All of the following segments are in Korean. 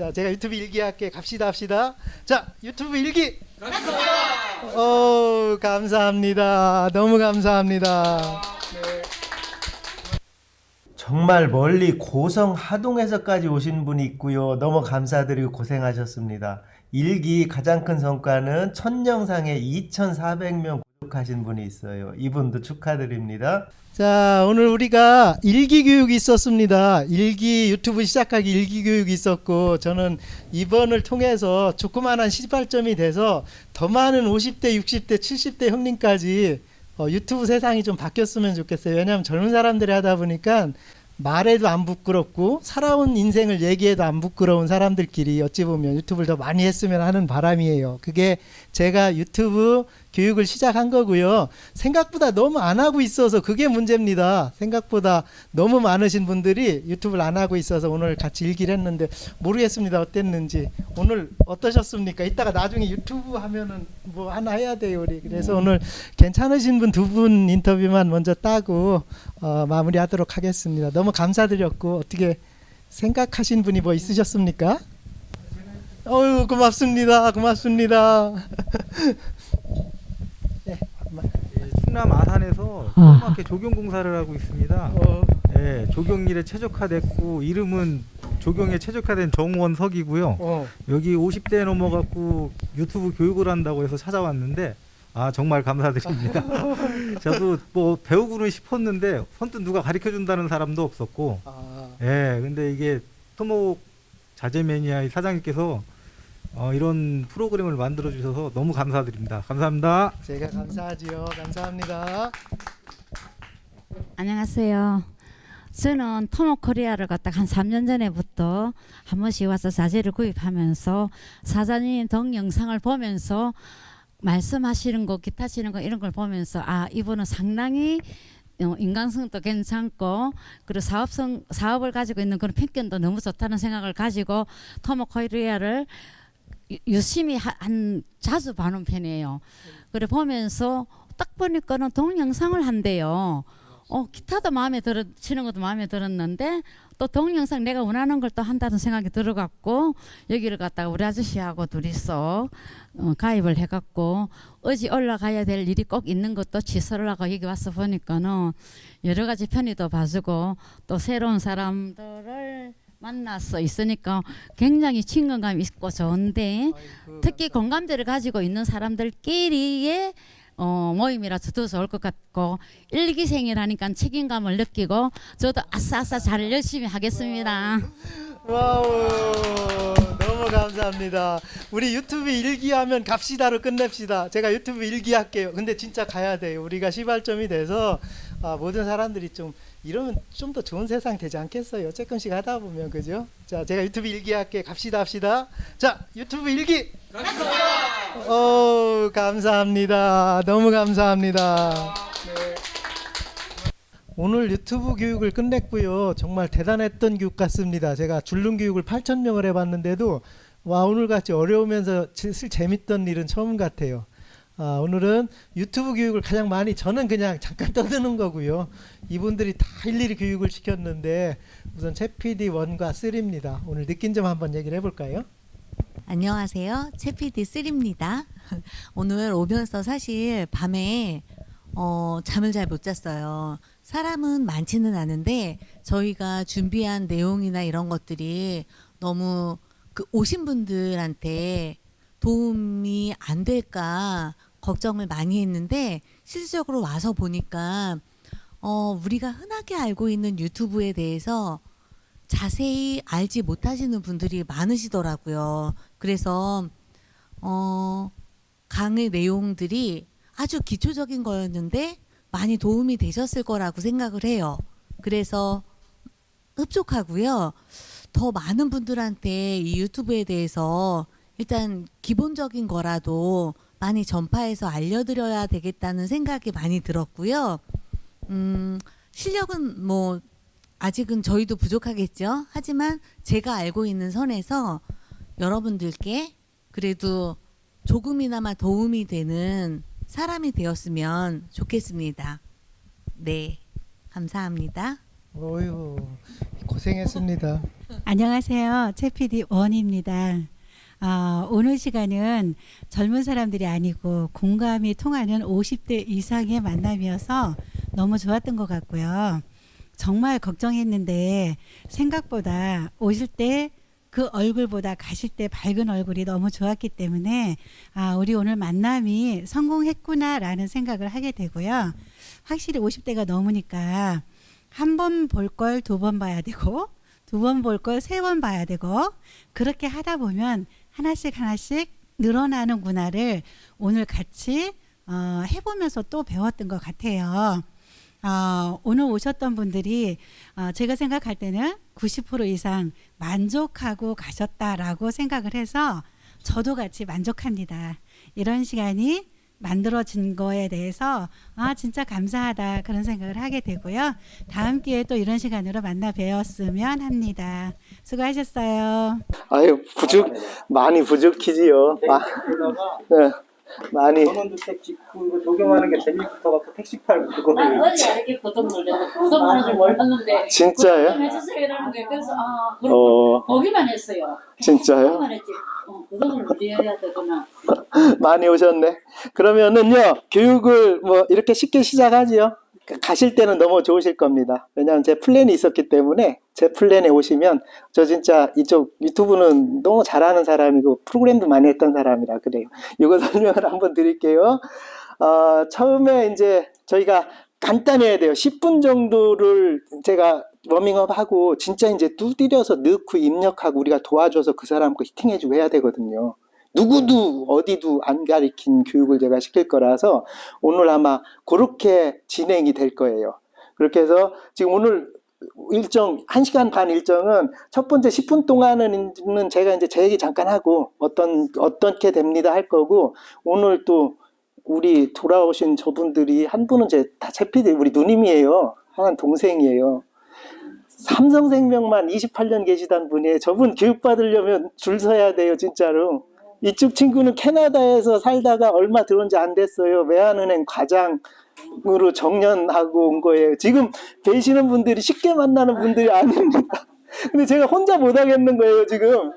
자, 제가 유튜브 일기 할게. 갑시다 합시다. 자, 유튜브 일기. 어, 감사합니다. 너무 감사합니다. 정말 멀리 고성 하동에서까지 오신 분이 있고요. 너무 감사드리고 고생하셨습니다. 일기 가장 큰 성과는 첫 영상에 2,400명 구독 하신 분이 있어요. 이분도 축하드립니다. 자, 오늘 우리가 일기 교육이 있었습니다. 일기 유튜브 시작하기 일기 교육이 있었고 저는 이번을 통해서 조그마한 시발점이 돼서 더 많은 50대, 60대, 70대 형님까지 어, 유튜브 세상이 좀 바뀌었으면 좋겠어요. 왜냐하면 젊은 사람들이 하다 보니까 말해도 안 부끄럽고 살아온 인생을 얘기해도 안 부끄러운 사람들끼리 어찌 보면 유튜브를 더 많이 했으면 하는 바람이에요. 그게 제가 유튜브 교육을 시작한 거고요. 생각보다 너무 안 하고 있어서 그게 문제입니다. 생각보다 너무 많으신 분들이 유튜브를 안 하고 있어서 오늘 같이 일기를 했는데 모르겠습니다. 어땠는지. 오늘 어떠셨습니까? 이따가 나중에 유튜브 하면은 뭐 하나 해야 돼요, 우리. 그래서 오늘 괜찮으신 분 두분 인터뷰만 먼저 따고 어, 마무리하도록 하겠습니다. 너무 감사드렸고 어떻게 생각하신 분이 뭐 있으셨습니까? 어유 고맙습니다. 고맙습니다. 네, 예, 충남 아산에서 아. 조그맣게 조경 공사를 하고 있습니다. 어, 예, 조경일에 최적화됐고 이름은 조경에 최적화된 정원석이고요. 어, 여기 50대 넘어갖고 유튜브 교육을 한다고 해서 찾아왔는데 아 정말 감사드립니다. 저도 뭐 배우고는 싶었는데 선뜻 누가 가르쳐 준다는 사람도 없었고 아, 예 근데 이게 토목 자재매니아의 사장님께서 어, 이런 프로그램을 만들어 주셔서 너무 감사드립니다. 감사합니다. 제가 감사하지요. 감사합니다. 안녕하세요. 저는 토목 코리아를 갖다가 한 3년 전에부터 한 번씩 와서 자재를 구입하면서 사장님 동영상을 보면서 말씀하시는 거, 기타 치는 거 이런 걸 보면서 아 이분은 상당히 어, 인간성도 괜찮고 그리고 사업성 사업을 가지고 있는 그런 편견도 너무 좋다는 생각을 가지고 토목 코리아를 유- 유심히 하- 한 자주 봐는 편이에요. 그래 보면서 딱 보니까는 동영상을 한대요. 어 기타도 마음에 들어 치는 것도 마음에 들었는데 또 동영상 내가 원하는 걸 또 한다는 생각이 들어갖고 여기를 갔다가 우리 아저씨하고 둘이서 어, 가입을 해갖고 어디 올라가야 될 일이 꼭 있는 것도 취소를 하고 여기 와서 보니까는 여러 가지 편의도 봐주고 또 새로운 사람들을 만나서 있으니까 굉장히 친근감 있고 좋은데 아이고, 특히 공감대를 가지고 있는 사람들끼리의 어, 모임이라서 더 좋을 것 같고 일기생이라니까 책임감을 느끼고 저도 아싸아싸 잘 열심히 하겠습니다. 와우 너무 감사합니다. 우리 유튜브 일기하면 갑시다로 끝냅시다. 제가 유튜브 일기할게요. 근데 진짜 가야 돼요. 우리가 시발점이 돼서 아, 모든 사람들이 좀 이러면 좀 더 좋은 세상 되지 않겠어요? 조금씩 하다 보면 그죠? 자 제가 유튜브 일기 할게 갑시다 합시다. 자 유튜브 일기. 어 감사합니다. 너무 감사합니다. 네. 오늘 유튜브 교육을 끝냈고요. 정말 대단했던 교육 같습니다. 제가 줄눈 교육을 8천 명을 해봤는데도 와 오늘 같이 어려우면서 슬 재밌던 일은 처음 같아요. 아, 오늘은 유튜브 교육을 가장 많이 저는 그냥 잠깐 떠드는 거고요. 이분들이 다 일일이 교육을 시켰는데 우선 1과 3입니다. 오늘 느낀 점 한번 얘기를 해볼까요? 안녕하세요. 채피디 쓰리입니다. 오늘 오면서 사실 밤에 어, 잠을 잘 못 잤어요. 사람은 많지는 않은데 저희가 준비한 내용이나 이런 것들이 너무 그 오신 분들한테 도움이 안 될까 걱정을 많이 했는데 실질적으로 와서 보니까 어, 우리가 흔하게 알고 있는 유튜브에 대해서 자세히 알지 못하시는 분들이 많으시더라고요. 그래서 어, 강의 내용들이 아주 기초적인 거였는데 많이 도움이 되셨을 거라고 생각을 해요. 그래서 흡족하고요. 더 많은 분들한테 이 유튜브에 대해서 일단 기본적인 거라도 많이 전파해서 알려드려야 되겠다는 생각이 많이 들었고요. 음, 실력은 뭐 아직은 저희도 부족하겠죠. 하지만 제가 알고 있는 선에서 여러분들께 그래도 조금이나마 도움이 되는 사람이 되었으면 좋겠습니다. 네. 감사합니다. 어휴 고생했습니다. 안녕하세요. 채피디 원입니다. 아, 오늘 시간은 젊은 사람들이 아니고 공감이 통하는 50대 이상의 만남이어서 너무 좋았던 것 같고요. 정말 걱정했는데 생각보다 오실 때 그 얼굴보다 가실 때 밝은 얼굴이 너무 좋았기 때문에 아, 우리 오늘 만남이 성공했구나라는 생각을 하게 되고요. 확실히 50대가 넘으니까 한 번 볼 걸 두 번 봐야 되고 두 번 볼 걸 세 번 봐야 되고 그렇게 하다 보면 하나씩 하나씩 늘어나는구나를 오늘 같이 어, 해보면서 또 배웠던 것 같아요. 어, 오늘 오셨던 분들이 어, 제가 생각할 때는 90% 이상 만족하고 가셨다라고 생각을 해서 저도 같이 만족합니다. 이런 시간이 만들어진 거에 대해서 아 진짜 감사하다 그런 생각을 하게 되고요. 다음 기회에 또 이런 시간으로 만나 뵈었으면 합니다. 수고하셨어요. 아유 부족 많이 부족히지요. 마, 네, 많이 전원주택 짓고 이거 적용하는 게 재미부터 갖고 택시 팔고 그거 난 어제 알게 구독 눌려서 구독하는 줄 몰랐는데 진짜요? 구독 좀 해주세요 이러는 거예요. 그래서 아 그렇군 어 보기만 했어요. 진짜요? 보기만 했지. 어, 구독을 눌려야 되구나. 많이 오셨네. 그러면은요 교육을 뭐 이렇게 쉽게 시작하지요. 가실 때는 너무 좋으실 겁니다. 왜냐하면 제 플랜이 있었기 때문에 제 플랜에 오시면 저 진짜 이쪽 유튜브는 너무 잘하는 사람이고 프로그램도 많이 했던 사람이라 그래요. 이거 설명을 한번 드릴게요. 어, 처음에 이제 저희가 간단히 해야 돼요. 10분 정도를 제가 워밍업 하고 진짜 이제 두드려서 넣고 입력하고 우리가 도와줘서 그 사람 거 히팅해주고 해야 되거든요. 누구도 어디도 안 가리킨 교육을 제가 시킬 거라서 오늘 아마 그렇게 진행이 될 거예요. 그렇게 해서 지금 오늘 일정, 1시간 반 일정은 첫 번째 10분 동안은 제가 이제 제 얘기 잠깐 하고 어떤, 어떻게 됩니다 할 거고 오늘 또 우리 돌아오신 저분들이 한 분은 제 다 제피디 우리 누님이에요. 하나는 동생이에요. 삼성생명만 28년 계시던 분이에요. 저분 교육받으려면 줄 서야 돼요, 진짜로. 이쪽 친구는 캐나다에서 살다가 얼마 들어온 지 안 됐어요. 외환은행 과장 으로 정년하고 온 거예요. 지금 뵈시는 분들이 쉽게 만나는 분들이 아닙니다. 근데 제가 혼자 못 하겠는 거예요, 지금.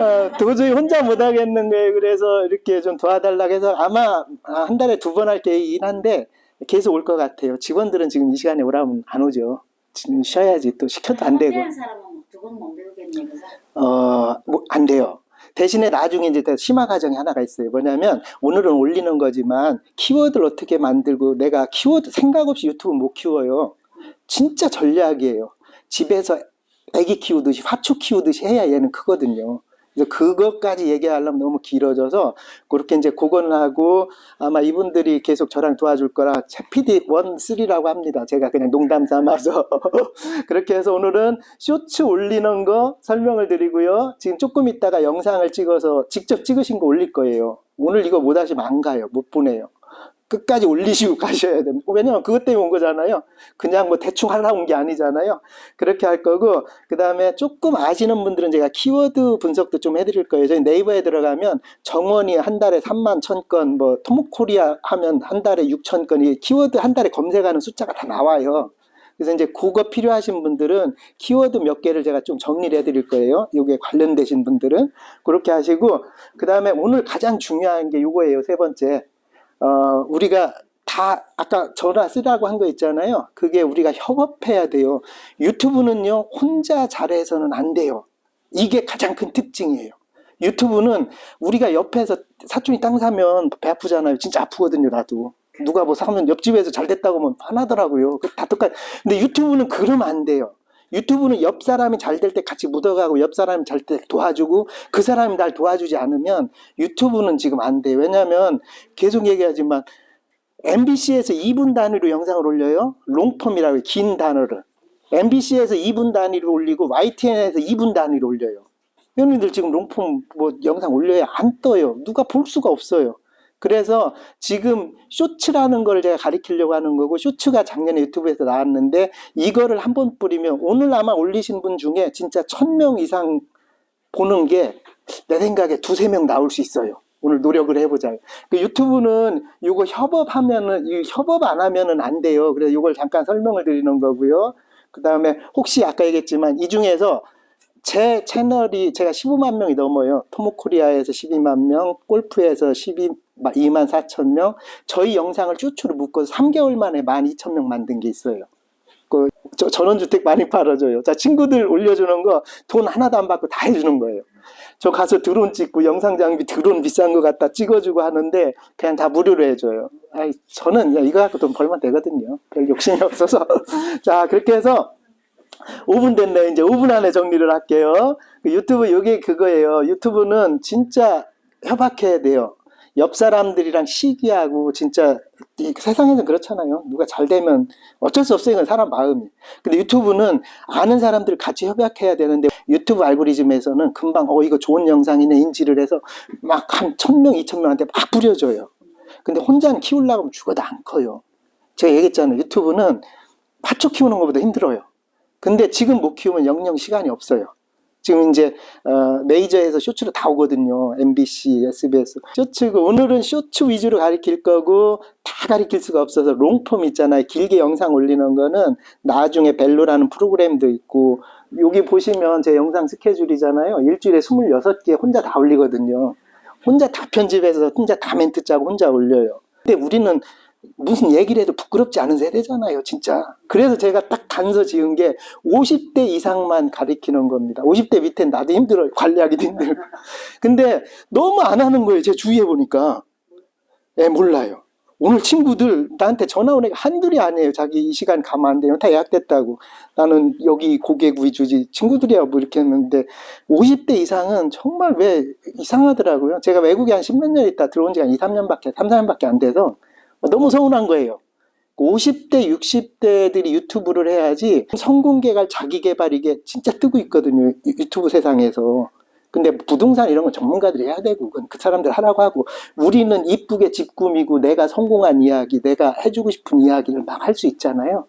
어, 도저히 혼자 못 하겠는 거예요. 그래서 이렇게 좀 도와달라고 해서 아마 한 달에 두 번 할 계획이긴 한데 계속 올 것 같아요. 직원들은 지금 이 시간에 오라면 안 오죠. 지금 쉬어야지 또 시켜도 안 되고. 한 사람은 두번 못 배우겠네. 그래서 어, 뭐, 안 돼요. 대신에 나중에 이제 더 심화 과정이 하나가 있어요. 뭐냐면, 오늘은 올리는 거지만, 키워드를 어떻게 만들고, 내가 키워드 생각 없이 유튜브 못 키워요. 진짜 전략이에요. 집에서 애기 키우듯이, 화초 키우듯이 해야 얘는 크거든요. 그래서 그것까지 얘기하려면 너무 길어져서, 그렇게 이제 그거는 하고, 아마 이분들이 계속 저랑 도와줄 거라, 채피디 1, 3라고 합니다. 제가 그냥 농담 삼아서. 그렇게 해서 오늘은 쇼츠 올리는 거 설명을 드리고요. 지금 조금 있다가 영상을 찍어서 직접 찍으신 거 올릴 거예요. 오늘 이거 못 하시면 안 가요. 못 보내요. 끝까지 올리시고 가셔야 됩니다. 왜냐면 그것 때문에 온 거잖아요. 그냥 뭐 대충 하려고 온 게 아니잖아요. 그렇게 할 거고, 그 다음에 조금 아시는 분들은 제가 키워드 분석도 좀 해드릴 거예요. 저희 네이버에 들어가면 정원이 한 달에 3만 1천 건, 뭐 토목코리아 하면 한 달에 6천 건, 이 키워드 한 달에 검색하는 숫자가 다 나와요. 그래서 이제 그거 필요하신 분들은 키워드 몇 개를 제가 좀 정리를 해드릴 거예요. 이게 관련되신 분들은 그렇게 하시고 그 다음에 오늘 가장 중요한 게 이거예요. 세 번째, 어, 우리가 다 아까 전화 쓰라고 한 거 있잖아요. 그게 우리가 협업해야 돼요. 유튜브는요 혼자 잘해서는 안 돼요. 이게 가장 큰 특징이에요. 유튜브는 우리가 옆에서 사촌이 땅 사면 배 아프잖아요. 진짜 아프거든요, 나도. 누가 뭐 사면 옆집에서 잘 됐다고 하면 화나더라고요. 그다 똑같. 근데 유튜브는 그러면 안 돼요. 유튜브는 옆 사람이 잘 될 때 같이 묻어가고 옆 사람이 잘 때 도와주고 그 사람이 날 도와주지 않으면 유튜브는 지금 안 돼요. 왜냐하면 계속 얘기하지만 MBC에서 2분 단위로 영상을 올려요. 롱폼이라고 해요. 긴 단어를. MBC에서 2분 단위로 올리고 YTN에서 2분 단위로 올려요. 회원님들 지금 롱폼 뭐 영상 올려야 안 떠요. 누가 볼 수가 없어요. 그래서 지금 쇼츠라는 걸 제가 가리키려고 하는 거고 쇼츠가 작년에 유튜브에서 나왔는데 이거를 한 번 뿌리면 오늘 아마 올리신 분 중에 진짜 천 명 이상 보는 게 내 생각에 두세 명 나올 수 있어요. 오늘 노력을 해보자. 그 유튜브는 이거 협업하면은, 이 협업 안 하면은 안 돼요. 그래서 이걸 잠깐 설명을 드리는 거고요. 그 다음에 혹시 아까 얘기했지만 이 중에서 제 채널이 제가 15만 명이 넘어요. 토모코리아에서 12만 명, 골프에서 12, 2만 4천 명. 저희 영상을 쭈쭈로 묶어서 3개월 만에 1만 2천 명 만든 게 있어요. 그 저, 전원주택 많이 팔아줘요. 자 친구들 올려주는 거 돈 하나도 안 받고 다 해주는 거예요. 저 가서 드론 찍고 영상 장비 드론 비싼 거 갖다 찍어주고 하는데 그냥 다 무료로 해줘요. 아이 저는 야, 이거 갖고 돈 벌면 되거든요. 별 욕심이 없어서 자 그렇게 해서 5분 됐네요. 이제 5분 안에 정리를 할게요. 그 유튜브 이게 그거예요. 유튜브는 진짜 협약해야 돼요. 옆 사람들이랑 시기하고 진짜 이 세상에는 그렇잖아요. 누가 잘 되면 어쩔 수 없어요. 이건 사람 마음이. 근데 유튜브는 아는 사람들 같이 협약해야 되는데 유튜브 알고리즘에서는 금방 어 이거 좋은 영상이네 인지를 해서 막 한 천 명, 이천 명한테 막 뿌려줘요. 근데 혼자는 키우려고 하면 죽어도 안 커요. 제가 얘기했잖아요. 유튜브는 팥초 키우는 것보다 힘들어요. 근데 지금 못 키우면 영영 시간이 없어요. 지금 이제 어, 메이저에서 쇼츠로 다 오거든요. MBC, SBS. 쇼츠고 오늘은 쇼츠 위주로 가리킬 거고 다 가리킬 수가 없어서 롱폼 있잖아요. 길게 영상 올리는 거는 나중에 벨로라는 프로그램도 있고 여기 보시면 제 영상 스케줄이잖아요. 일주일에 26개 혼자 다 올리거든요. 혼자 다 편집해서 혼자 다 멘트 짜고 혼자 올려요. 근데 우리는 무슨 얘기를 해도 부끄럽지 않은 세대잖아요, 진짜. 그래서 제가 딱 단서 지은 게 50대 이상만 가리키는 겁니다. 50대 밑엔 나도 힘들어요. 관리하기도 힘들고. 근데 너무 안 하는 거예요, 제 주위에 보니까. 예, 몰라요. 오늘 친구들 나한테 전화 오는 게 한둘이 아니에요. 자기 이 시간 가면 안 돼요. 다 예약됐다고. 나는 여기 고객 위주지. 친구들이야 뭐 이렇게 했는데 50대 이상은 정말 왜 이상하더라고요. 제가 외국에 한 10몇 년 있다 들어온 지가 2, 3년밖에, 3, 4년밖에 안 돼서 너무 서운한 거예요. 50대, 60대들이 유튜브를 해야지 성공 개발, 자기 개발 이게 진짜 뜨고 있거든요. 유- 유튜브 세상에서. 근데 부동산 이런 건 전문가들이 해야 되고 그건 그 사람들 하라고 하고 우리는 이쁘게 집 꾸미고 내가 성공한 이야기, 내가 해주고 싶은 이야기를 막 할 수 있잖아요.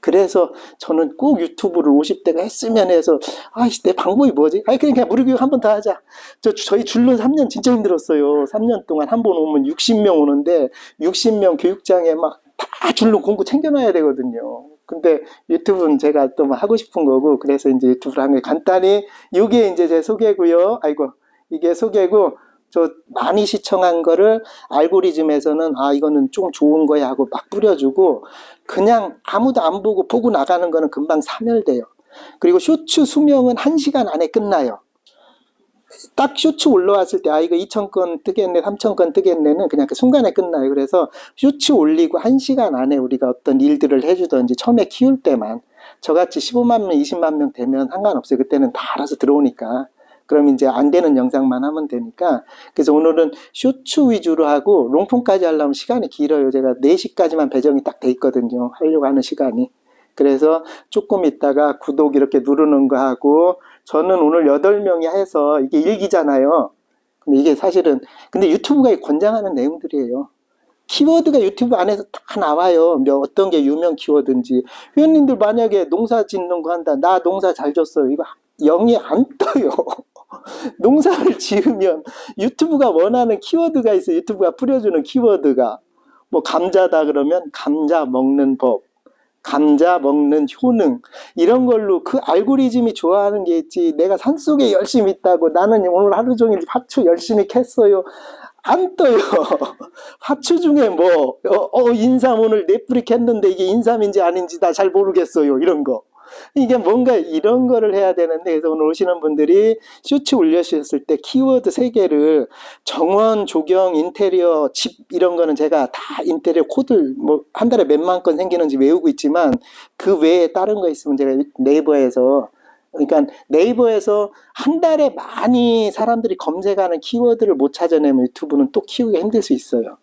그래서 저는 꼭 유튜브를 50대가 했으면 해서 아이씨 내 방법이 뭐지? 아이 그냥 그냥 무료교육 한 번 더 하자. 저 저희 줄눈 3년 진짜 힘들었어요. 3년 동안 한 번 오면 60명 오는데 60명 교육장에 막 다 줄눈 공구 챙겨놔야 되거든요. 근데 유튜브는 제가 또뭐 하고 싶은 거고 그래서 이제 유튜브를 한게 간단히 이게 이제 제 소개고요. 아이고 이게 소개고 저 많이 시청한 거를 알고리즘에서는 아 이거는 좀 좋은 거야 하고 막 뿌려주고 그냥 아무도 안 보고 보고 나가는 거는 금방 사멸돼요. 그리고 쇼츠 수명은 1시간 안에 끝나요. 딱 쇼츠 올라왔을 때, 아, 이거 2,000건 뜨겠네, 3,000건 뜨겠네는 그냥 그 순간에 끝나요. 그래서 쇼츠 올리고 1시간 안에 우리가 어떤 일들을 해주던지 처음에 키울 때만 저같이 15만 명, 20만 명 되면 상관없어요. 그때는 다 알아서 들어오니까. 그럼 이제 안 되는 영상만 하면 되니까. 그래서 오늘은 쇼츠 위주로 하고 롱폼까지 하려면 시간이 길어요. 제가 4시까지만 배정이 딱 돼 있거든요. 하려고 하는 시간이. 그래서 조금 있다가 구독 이렇게 누르는 거 하고 저는 오늘 8명이 해서 이게 일기잖아요. 근데 이게 사실은 근데 유튜브가 권장하는 내용들이에요. 키워드가 유튜브 안에서 다 나와요. 몇 어떤 게 유명 키워드인지. 회원님들 만약에 농사 짓는 거 한다. 나 농사 잘 졌어요. 이거 영이 안 떠요. 농사를 지으면 유튜브가 원하는 키워드가 있어요. 유튜브가 뿌려주는 키워드가. 뭐 감자다 그러면 감자 먹는 법. 감자 먹는 효능 이런 걸로 그 알고리즘이 좋아하는 게 있지 내가 산속에 열심히 있다고 나는 오늘 하루 종일 화초 열심히 캤어요 안 떠요 화초 중에 뭐 어, 어, 인삼 오늘 네 뿌리 캤는데 이게 인삼인지 아닌지 나 잘 모르겠어요 이런 거 이게 뭔가 이런 거를 해야 되는데 그래서 오늘 오시는 분들이 쇼츠 올려주셨을 때 키워드 세 개를 정원, 조경, 인테리어, 집 이런 거는 제가 다 인테리어 코드 뭐한 달에 몇만 건 생기는지 외우고 있지만 그 외에 다른 거 있으면 제가 네이버에서 그러니까 네이버에서 한 달에 많이 사람들이 검색하는 키워드를 못 찾아내면 유튜브는 또 키우기 힘들 수 있어요.